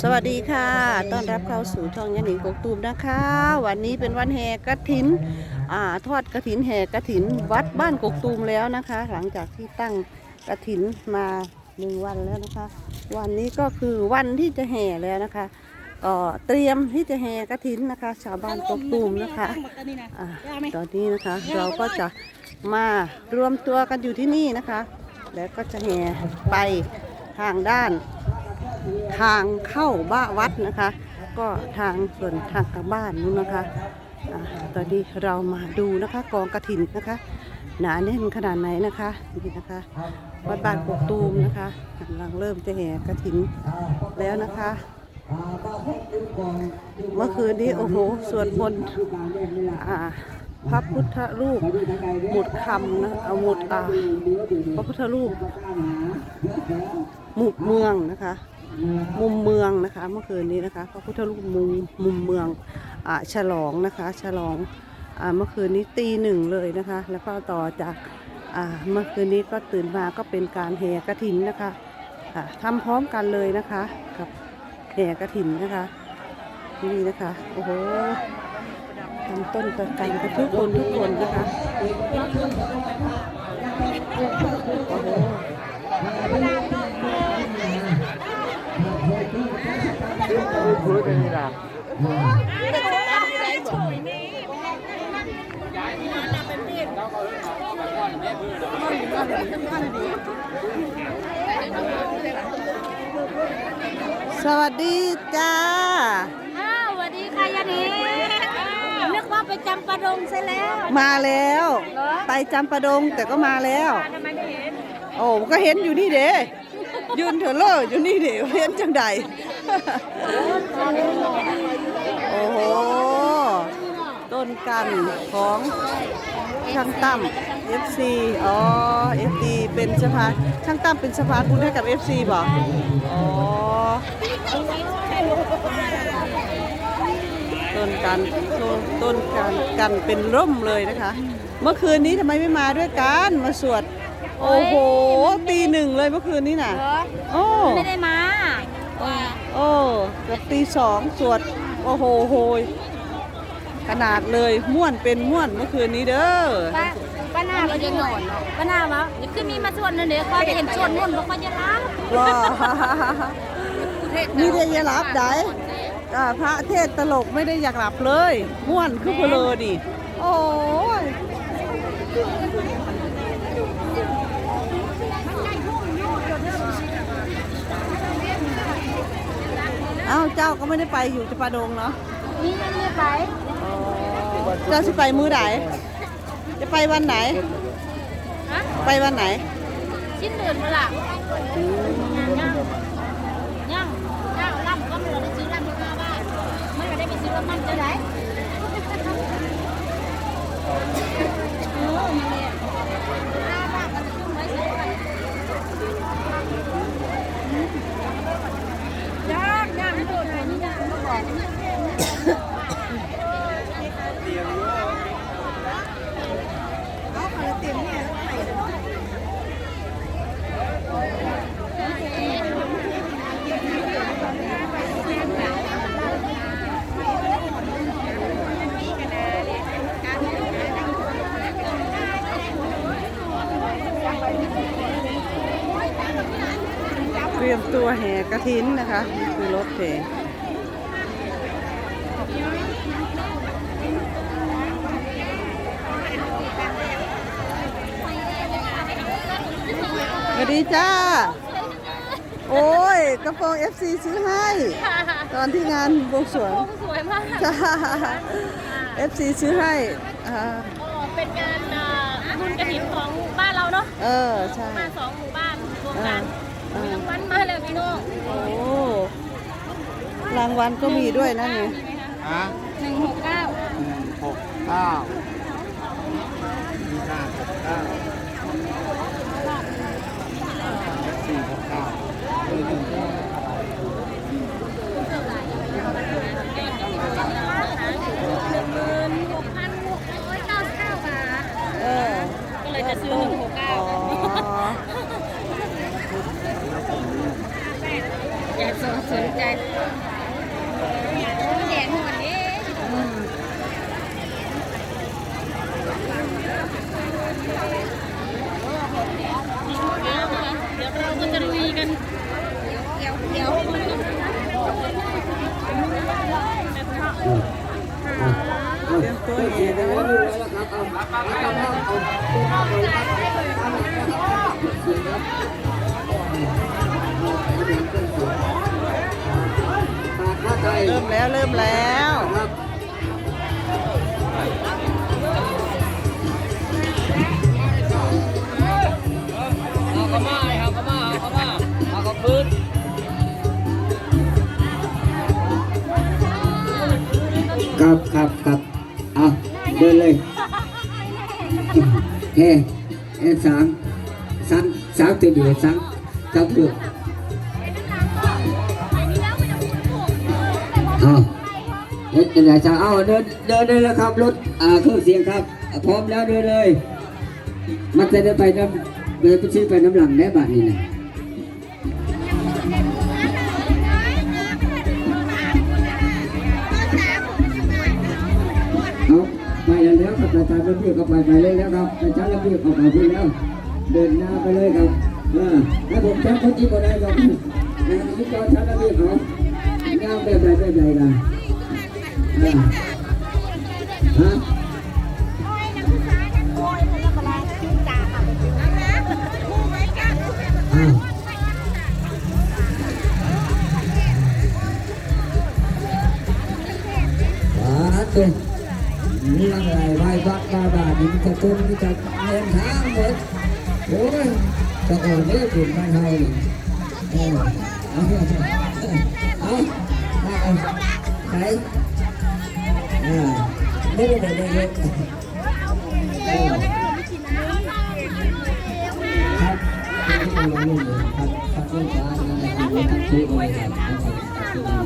สวัสดีค่ะ ต้อนรับเข้าสู่ช่องยันหนิงกกตูมนะคะ วันนี้เป็นวันแห่กระถินอ่าทอดกระถินแห่กระถินวัดบ้านกกตูมแล้วนะคะ หลังจากที่ตั้งกระถินมาหนึ่งวันแล้วนะคะ วันนี้ก็คือวันที่จะแห่แล้วนะคะก็เตรียมที่จะแห่กระถินนะคะ ชาวบ้านกกตูมนะคะอ่าตอนนี้นะคะ เราก็จะมารวมตัวกันอยู่ที่นี่นะคะ แล้วก็จะแห่ไปทางด้าน ทางเข้าบ้านวัดนะคะ ก็ทางส่วนทางกลับบ้านนู้นนะคะอาตอนนี้เรามาดูนะคะกองกระถินนะคะ หนาแน่นขนาดไหนนะคะนี่นะคะวัดบ้านกกตูมนะคะกำลังเริ่มจะแห่กระถินแล้วนะคะเมื่อคืนนี้โอ้โหสวดมนต์พระพุทธรูปหมุดคำนะเอาหมุดอ่าพระพุทธรูปหมุดเมืองนะคะ มุมเมืองนะคะ เมื่อคืนนี้นะคะพระพุทธรูปมุมมุมเมืองอฉลองนะคะฉลองอเมื่อคืนนี้ตีหนึ่งเลยนะคะ แล้วก็ต่อจากเมื่อคืนนี้ก็ตื่นมาก็เป็นการแห่กระถินนะคะอ่าทำพร้อมกันเลยนะคะกับแห่กระถินนะคะนี่นะคะโอ้โหทำต้นกันกันกับทุกคนทุกคนนะคะโอ้โห สวัสดีจ้า อ้าวสวัสดีค่ะยานีนึกว่าไปจำปาดงซะแล้วมาแล้ว ไปจำปาดงแต่ก็มาแล้ว ทำไมไม่เห็น โอ้ก็เห็นอยู่นี่เด้ยืนเถอะเลออยู่นี่เด้เห็นจังใด โอ้โห ต้นกันของช่างตั้ม FC อ๋อ FC เป็นสะพานช่างตั้มเป็นสะพานบุญให้กับ FC บอกอ๋อ ต้นกันต้นต้นกันกันเป็นร่มเลยนะคะ เมื่อคืนนี้ทำไมไม่มาด้วยกันมาสวด โอ้โหตีหนึ่งเลยเมื่อคืนนี้น่ะเหรอโอ้ ไม่ได้มา โอ้เกับตีสองสวด โอ้โหโหยขนาดเลยม่วนเป็นม่วนเมื่อคืนนี้เด้อป้าป้าหน้าเราจะนอนป้าหน้าวะเดี๋ยวคือมีมาชวนนั่นเดี๋ยวก็จะเห็นชวนนุ่นบอกว่าจะรับว้านี่ได้ยารับได้อ่าพระเทศตลกไม่ได้อยากหลับเลยม่วนคือเพลอดิโอ้ยเอ้าเจ้าก็ไม่ได้ไปอยู่จะปาดงเนาะนี่ยังไม่ไปเจ้าสิไปมือไหนจะไปวันไหน ฮะไปวันไหน ชิ้นเดือนเมื่อไหร่ยังยังเจ้าล่ำก็ไม่ได้ซื้อล่ำที่มาบ้านไม่ได้ไปซื้อรถมันจะไหนเออนี่แหละล่าบ้านก็จะชุ่มไว้ซื้อไปย่างย่างไม่โดนเลยนี่ย่างไม่บอก เต รียมตัวแห่กระถินนะคะนี่คือรถแห่สวัสดีจ้า โอ้ย กระโปรง FC ซื้อให้ ตอนที่งานบวงสรวงสวยมากจ้า FC ซื้อให้อ่าอ๋อเป็นการเอ่อบุญกระถิ่นของบ้านเราเนาะ เออ ใช่มาสองหมู่บ้านรวมกันเออมี รางวัลมาเลยพี่น้องโอ้รางวัลก็มีด้วยนะนี่มีไหมคะฮะหนึ่งหกเก้าหนึ่งหกเก้ามีห้าหกเก้าสี่หกเก้าเออหนึ่งเก้า หมื่นหกพันหกร้อยเก้าสิบเก้าบาท เออ ก็เลยจะซื้อหนึ่งหกเก้า อ๋อ อย่า สนใจแดดหัวนี้อืมเดี๋ยวเราก็จะลุยกันเดี๋ยวเดี๋ยวเตรียมตัวแห่นะคะ เริ่มแล้วเริ่มแล้วเอากระมาเอากระมาเอากระมาเอากระพื้นครับครับครับเอาเดินเลยเฮ้เฮ้สามสามสามตัวเดียวสามสามตัว เฮ็ดยังไงจ้าเอาเดินเดินเลยนะครับรถอ่าเครื่องเสียงครับอ่าพร้อมแล้วเดินเลย มันจะเดินไปน้ำเดินไปชี้ไปน้ำหลังได้บ้านนี่นะเอาไปแล้วแล้วครับอาจารย์ระเบียบก็ไปไปเลยแล้วครับอาจารย์ระเบียบก็ไปไปแล้ว เดินหน้าไปเลยครับเออถ้าผมจำคนที่คนใดก็นะครับที่จออาจารย์ระเบียบเขางามแบบใดแบบใดกัน อ่าฮะอ้าวว้าตัวนี่ลังไรไหว้บักบาบาดินจะต้นที่จะเงินทางหมดโอ้ยจะอ่อนได้ถึงบ้านเฮานี่เอาเอาเอาเอา เอาไหนอ่าเด็กเด็กเด็กเด็กครับครับครับเรื่องการงานะครที่ที่อะไรครับ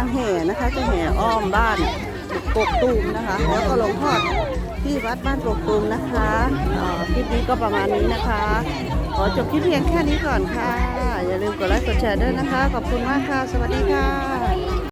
างแห่นะคะ จะแห่อ้อมบ้านกกตูมนะคะ แล้วก็ลงทอดที่วัดบ้านกกตูมนะคะอ่าคลิปนี้ก็ประมาณนี้นะคะ ขอจบคลิปเพียงแค่นี้ก่อนค่ะ อย่าลืมกดไลค์กดแชร์ด้วยนะคะ ขอบคุณมากค่ะ สวัสดีค่ะ